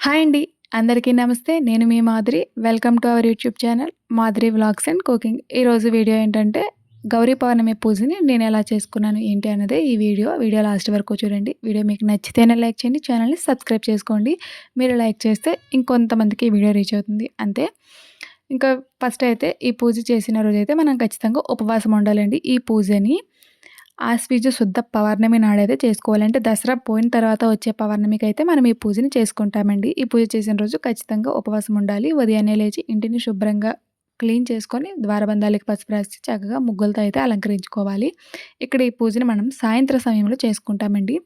Hi అండి. అందరికీ నమస్తే. నేను మీ Madhuri. Welcome to our YouTube channel Madhuri vlogs and cooking ఈరోజు వీడియో ఏంటంటే గౌరీ పౌర్ణమి పూజని నేను ఎలా చేసుకున్నాను ఏంటి అన్నదే ఈ వీడియో. వీడియో లాస్ట్ వరకు చూడండి. వీడియో మీకు నచ్చితేనే లైక్ చేయండి ఛానల్ని సబ్స్క్రైబ్ చేసుకోండి. మీరు లైక్ చేస్తే ఇంకొంతమందికి ఈ వీడియో రీచ్ అవుతుంది. అంతే. ఇంకా ఫస్ట్ అయితే ఈ పూజ చేసిన రోజైతే మనం ఖచ్చితంగా ఉపవాసం ఉండాలండి. ఈ పూజని ఆ ఆశ్వీజ శుద్ధ పౌర్ణమి నాడైతే చేసుకోవాలంటే దసరా పోయిన తర్వాత వచ్చే పౌర్ణమికి అయితే మనం ఈ పూజని చేసుకుంటామండి. ఈ పూజ చేసిన రోజు ఖచ్చితంగా ఉపవాసం ఉండాలి. ఉదయాన్నే లేచి ఇంటిని శుభ్రంగా క్లీన్ చేసుకొని ద్వారబంధాలకి పసుపు రాసి చక్కగా ముగ్గులతో అయితే అలంకరించుకోవాలి. ఇక్కడ ఈ పూజని మనం సాయంత్రం సమయంలో చేసుకుంటామండి.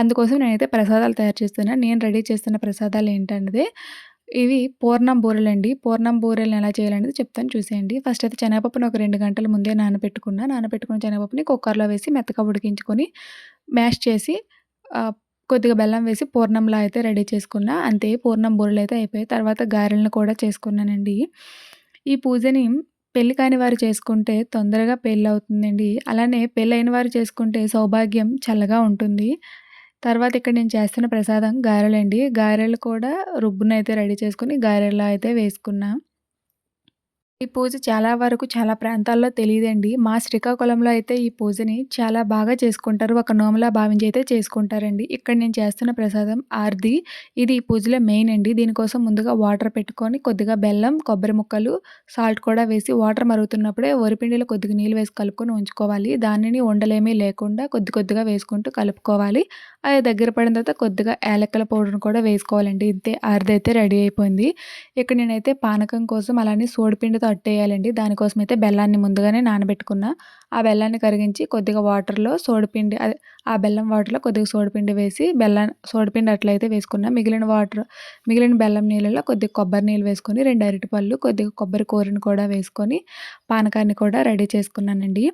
అందుకోసం నేనైతే ప్రసాదాలు తయారు చేస్తున్నాను నేను రెడీ చేస్తున్న ప్రసాదాలు ఏంటంటే ఇవి పూర్ణం బూరెలండి. పూర్ణం బూరెలను ఎలా చేయాలనేది చెప్తాను చూసేయండి. ఫస్ట్ అయితే శనగపప్పును ఒక రెండు గంటల ముందే నానబెట్టుకున్న. నానబెట్టుకున్న శనగపప్పుని కుక్కర్లో వేసి మెత్తగా ఉడికించుకొని మ్యాష్ చేసి కొద్దిగా బెల్లం వేసి పూర్ణంలా అయితే రెడీ చేసుకున్న. అంతే పూర్ణం బూరెలు అయితే అయిపోయాయి. తర్వాత గారెలను కూడా చేసుకున్నానండి. ఈ పూజని పెళ్ళి కాని వారు చేసుకుంటే తొందరగా పెళ్ళి అవుతుందండి అలానే పెళ్ళైన వారు చేసుకుంటే సౌభాగ్యం చల్లగా ఉంటుంది. తర్వాత ఇక్కడ నేను చేస్తున్న ప్రసాదం గారెలండి. గారెలు కూడా రుబ్బునైతే రెడీ చేసుకుని గారెలు అయితే వేసుకున్నాను ఈ పూజ చాలా వరకు చాలా ప్రాంతాల్లో తెలియదండి. మా శ్రీకాకుళంలో అయితే ఈ పూజని చాలా బాగా చేసుకుంటారు. ఒక నోములా భావించి అయితే చేసుకుంటారండి. ఇక్కడ నేను చేస్తున్న ప్రసాదం ఆర్ది. ఇది ఈ పూజలో మెయిన్ అండి. దీనికోసం ముందుగా వాటర్ పెట్టుకొని కొద్దిగా బెల్లం కొబ్బరి ముక్కలు సాల్ట్ కూడా వేసి వాటర్ మరుగుతున్నప్పుడే వరిపిండిలో కొద్దిగా నీళ్ళు వేసి కలుపుకొని ఉంచుకోవాలి. దానిని ఉండలేమీ లేకుండా కొద్ది కొద్దిగా వేసుకుంటూ కలుపుకోవాలి. అది దగ్గర పడిన తర్వాత కొద్దిగా ఏలక్కల పౌడర్ని కూడా వేసుకోవాలండి. ఇంతే ఆర్ది అయితే రెడీ అయిపోయింది. ఇక్కడ నేనైతే పానకం కోసం అలానే సోడిపిండితో అట్టేయాలండి దానికోసం అయితే బెల్లాన్ని ముందుగానే నానబెట్టుకున్న. ఆ బెల్లాన్ని కరిగించి కొద్దిగా వాటర్లో సోడిపిండి ఆ బెల్లం వాటర్లో కొద్దిగా సోడిపిండి వేసి బెల్లం సోడిపిండి అట్లయితే వేసుకున్నా. మిగిలిన వాటర్ మిగిలిన బెల్లం నీళ్ళలో కొద్దిగా కొబ్బరి నీళ్ళు వేసుకొని రెండు అరటిపళ్ళు కొద్దిగా కొబ్బరి కూరని కూడా వేసుకొని పానకాన్ని కూడా రెడీ చేసుకున్నానండి.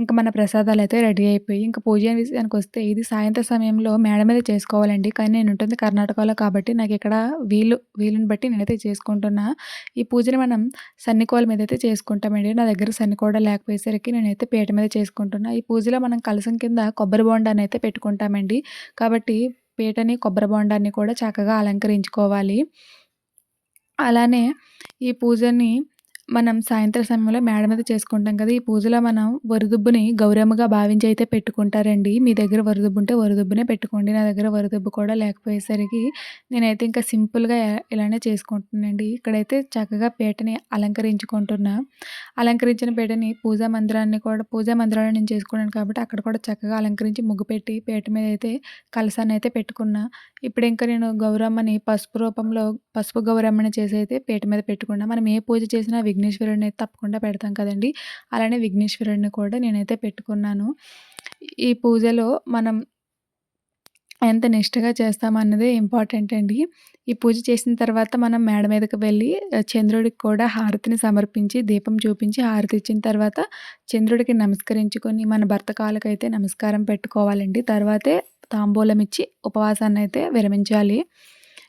ఇంకా మన ప్రసాదాలు అయితే రెడీ అయిపోయి ఇంకా పూజ విషయానికి వస్తే ఇది సాయంత్రం సమయంలో మేడ మీద చేసుకోవాలండి. కానీ నేను ఉంటుంది కర్ణాటకలో కాబట్టి నాకు ఇక్కడ వీలు వీలుని బట్టి నేనైతే చేసుకుంటున్నా. ఈ పూజని మనం సన్నికోల మీద అయితే చేసుకుంటామండి. నా దగ్గర సన్నికోడ లేకపోయేసరికి నేనైతే పీట మీద చేసుకుంటున్నా. ఈ పూజలో మనం కలసం కింద కొబ్బరి బొండాన్ని అయితే పెట్టుకుంటామండి. కాబట్టి పీటని కొబ్బరి బోండాన్ని కూడా చక్కగా అలంకరించుకోవాలి. అలానే ఈ పూజని మనం సాయంత్రం సమయంలో మేడ మీద చేసుకుంటాం కదా ఈ పూజలో మనం వరిదుబ్బుని గౌరమ్మగా భావించి అయితే పెట్టుకుంటారండి. మీ దగ్గర వరిదుబ్బు ఉంటే వరిదుబ్బునే పెట్టుకోండి. నా దగ్గర వరిదుబ్బు కూడా లేకపోయేసరికి నేనైతే ఇంకా సింపుల్గా ఇలానే చేసుకుంటున్నానండి. ఇక్కడైతే చక్కగా పీటని అలంకరించుకుంటున్నా. అలంకరించిన పీటని పూజా మందిరాన్ని కూడా పూజా మందిరాన్ని నేను చేసుకున్నాను కాబట్టి అక్కడ కూడా చక్కగా అలంకరించి ముగ్గు పెట్టి పీట మీద అయితే కలసాన్ని అయితే పెట్టుకున్నా. ఇప్పుడు ఇంకా నేను గౌరమ్మని పసుపు రూపంలో పసుపు గౌరమ్మని చేసి అయితే పీట మీద పెట్టుకున్నా. మనం ఏ పూజ చేసినా విఘ్నేశ్వరుడిని అయితే తప్పకుండా పెడతాం కదండి. అలానే విఘ్నేశ్వరుడిని కూడా నేనైతే పెట్టుకున్నాను. ఈ పూజలో మనం ఎంత నిష్టగా చేస్తామన్నదే ఇంపార్టెంట్ అండి. ఈ పూజ చేసిన తర్వాత మనం మేడ మీదకి వెళ్ళి చంద్రుడికి కూడా హారతిని సమర్పించి దీపం చూపించి హారతి ఇచ్చిన తర్వాత చంద్రుడికి నమస్కరించుకొని మన భర్త నమస్కారం పెట్టుకోవాలండి. తర్వాతే తాంబూలం ఇచ్చి ఉపవాసాన్ని అయితే విరమించాలి.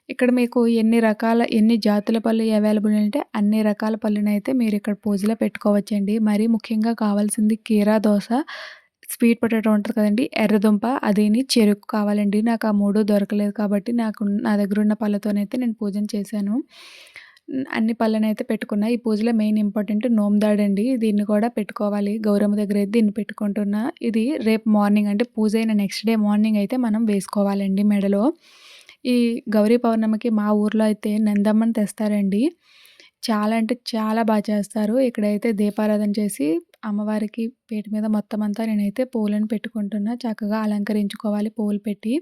ఇక్కడ మీకు ఎన్ని రకాల ఎన్ని జాతుల పళ్ళు అవైలబుల్ అంటే అన్ని రకాల పళ్ళునైతే మీరు ఇక్కడ పూజలో పెట్టుకోవచ్చండి. మరీ ముఖ్యంగా కావాల్సింది కీరా దోశ స్వీట్ పొటాటో ఉంటుంది కదండి ఎర్రదుంప అదిని చెరుకు కావాలండి. నాకు ఆ మూడు దొరకలేదు కాబట్టి నాకు నా దగ్గర ఉన్న పళ్ళతోనైతే నేను పూజను చేశాను. అన్ని పళ్ళనైతే పెట్టుకున్నా. ఈ పూజలో మెయిన్ ఇంపార్టెంట్ నోమ్దాడండి దీన్ని కూడా పెట్టుకోవాలి. గౌరమ్మ దగ్గర అయితే దీన్ని పెట్టుకుంటున్నా. ఇది రేపు మార్నింగ్ అంటే పూజ అయిన నెక్స్ట్ డే మార్నింగ్ అయితే మనం వేసుకోవాలండి మెడలో. ఈ గౌరీ పౌర్ణమికి మా ఊర్లో అయితే నందమ్మని తెస్తారండి. చాలా అంటే చాలా బాగా చేస్తారు. ఇక్కడైతే దీపారాధన చేసి అమ్మవారికి పేట మీద మొత్తం అంతా నేనైతే పూలను పెట్టుకుంటున్నా. చక్కగా అలంకరించుకోవాలి పూలు పెట్టి.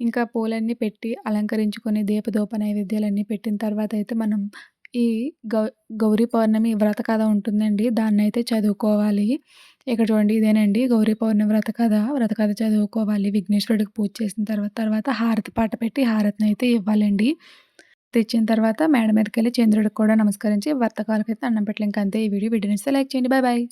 ఇంకా పూలన్నీ పెట్టి అలంకరించుకొని దీపదోప నైవేద్యాలన్నీ పెట్టిన తర్వాత అయితే మనం ఈ గౌ గౌరీ పౌర్ణమి వ్రత కథ ఉంటుందండి. దాన్ని అయితే చదువుకోవాలి. ఇక్కడ చూడండి ఇదేనండి. గౌరీ పౌర్ణమి వ్రత కథ. వ్రత కథ చదువుకోవాలి. విఘ్నేశ్వరుడికి పూజ చేసిన తర్వాత తర్వాత హారతి పాట పెట్టి హారతిని అయితే ఇవ్వాలండి. తెచ్చిన తర్వాత మేడ మీదకి వెళ్ళి చంద్రుడికి కూడా నమస్కరించి వర్తకాలకైతే అన్నం పెట్టలేం. అంతే. ఈ వీడియో వీడియో లైక్ చేయండి. Bye bye.